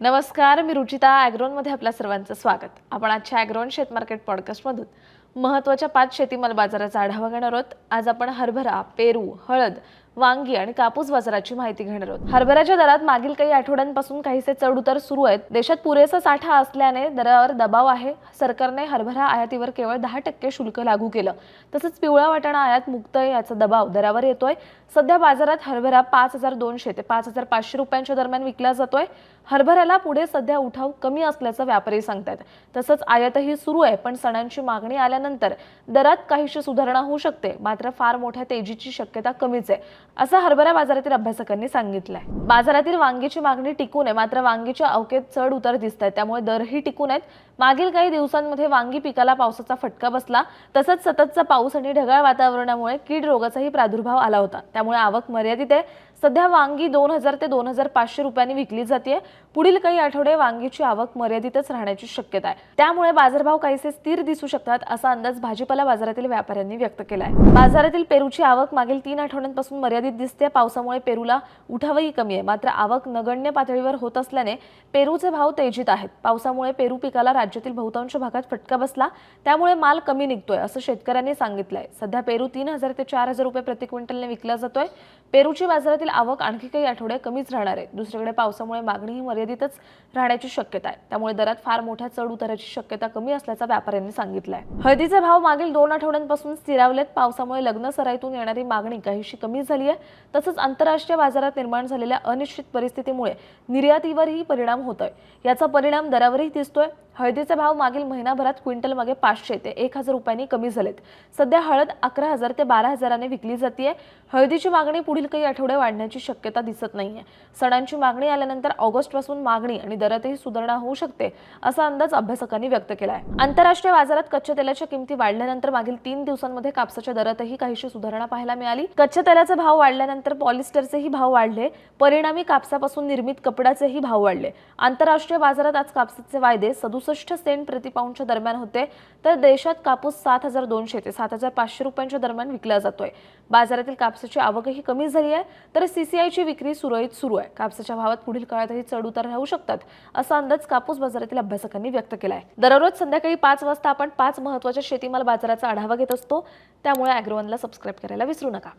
नमस्कार मी रुचिता ॲग्रोनमध्ये आपल्या सर्वांचं स्वागत. आपण आजच्या ॲग्रोन शेत मार्केट पॉडकास्टमधून महत्त्वाच्या पाच शेतीमाल बाजाराचा आढावा घेणार आहोत. आज आपण हरभरा पेरू हळद वांगी आणि कापूस बाजाराची माहिती घेणार आहोत. हरभऱ्याच्या दरात मागील काही आठवड्यांपासून काहीसे चढउतार सुरू आहेत. देशात पुरेसा साठा असल्याने दरावर दबाव आहे. सरकारने हरभरा आयातीवर केवळ दहा टक्के शुल्क लागू केलं. तसंच पिवळा वाटाणा आयात मुक्त आहे याचा दबाव दरावर येतोय. सध्या बाजारात हरभरा पाच हजार दोनशे ते पाच हजार पाचशे रुपयांच्या दरम्यान विकला जातोय. हरभऱ्याला पुढे सध्या उठाव कमी असल्याचं व्यापारी सांगतात तसंच आयातही सुरू आहे पण सणांची मागणी आल्यानंतर दरात काहीशी सुधारणा होऊ शकते. मात्र फार मोठ्या तेजीची शक्यता कमीच आहे. असं हरभरा बाजारातील अभ्यासकांनी सांगितलंय. बाजारातील वांगीची मागणी टिकून आहे मात्र वांगीच्या अवकेत चढ उतार दिसत आहेत त्यामुळे दरही टिकून आहेत मागील काही दिवसांमध्ये वांगी पिकाला पावसाचा फटका बसला. तसंच सततचा पाऊस आणि ढगाळ वातावरणामुळे कीड रोगाचाही प्रादुर्भाव आला होता. त्यामुळे आवक मर्यादित आहे. सध्या वांगी दोन हजार ते दोन हजार पाचशे रुपयांनी विकली जाते पुढील काही आठवडे वांगीची आवक मर्यादितच राहण्याची शक्यता आहे. त्यामुळे बाजारभाव काहीसे स्थिर दिसू शकतात असा अंदाज भाजीपाला बाजारातील व्यापाऱ्यांनी व्यक्त केला आहे बाजारातील पेरूची आवक मागील तीन आठवड्यांपासून मर्यादित दिसते. पावसामुळे पेरूला उठावही कमी आहे. मात्र आवक नगण्य पातळीवर होत असल्याने पेरूचे भाव तेजीत आहेत. पावसामुळे पेरू पिकाला राज्यातील बहुतांश भागात फटका बसला. त्यामुळे माल कमी निघतोय असं शेतकऱ्यांनी सांगितलंय. सध्या पेरू तीन हजार ते चार हजार रुपये प्रति क्विंटलने विकला जातोय. पेरूची बाजारातील आवक आणखी काही आठवडे कमीच राहणार आहे. दुसरीकडे पावसामुळे मागणीही मर्यादितच राहण्याची शक्यता आहे. त्यामुळे दरात फार मोठ्या चढ उताराची शक्यता कमी असल्याचा व्यापाऱ्यांनी सांगितलंय. हळदीचे भाव मागील दोन आठवड्यांपासून स्थिरावलेत. पावसामुळे लग्न सराईतून येणारी मागणी काहीशी कमी झाली आहे तसंच आंतरराष्ट्रीय बाजारात निर्माण झालेल्या अनिश्चित परिस्थितीमुळे निर्यातीवरही परिणाम होतोय. याचा परिणाम दरावरही दिसतोय. हळदीचे भाव मागील महिनाभरात क्विंटल मागे पाचशे ते एक हजार रुपयांनी कमी झालेत. सध्या हळद अकरा हजार ते बारा हजाराने विकली जाते हळदीची मागणी पुढील काही आठवडे वाढण्याची शक्यता दिसत नाहीये. सणांची मागणी आल्यानंतर ऑगस्टपासून मागणी आणि दरातही सुधारणा होऊ शकते असा अंदाज अभ्यासकांनी व्यक्त केला आहे आंतरराष्ट्रीय बाजारात कच्च्या तेलाच्या किमती वाढल्यानंतर मागील तीन दिवसांमध्ये कापसाच्या दरातही काहीशी सुधारणा पाहायला मिळाली. कच्च्या तेलाचा भाव वाढल्यानंतर पॉलिस्टरचेही भाव वाढले. परिणामी कापसापासून निर्मित कपड्याचेही भाव वाढले. आंतरराष्ट्रीय बाजारात आज कापसाचे वायदे सदुस चौसष्ट सेंट प्रतिपाऊंडच्या दरम्यान होते. तर देशात कापूस सात हजार दोनशे ते सात हजार पाचशे रुपयांच्या दरम्यान विकला जातोय. बाजारातील कापसाची आवकही कमी झाली आहे तर सीसीआयची विक्री सुरळीत सुरू आहे. कापसाच्या भावात पुढील काळातही चढ उतार राहू शकतात असा अंदाज कापूस बाजारातील अभ्यासकांनी व्यक्त केला आहे दररोज संध्याकाळी पाच वाजता आपण पाच महत्त्वाच्या शेतीमाल बाजाराचा आढावा घेत असतो. त्यामुळे अॅग्रोवनला सबस्क्राईब करायला विसरू नका.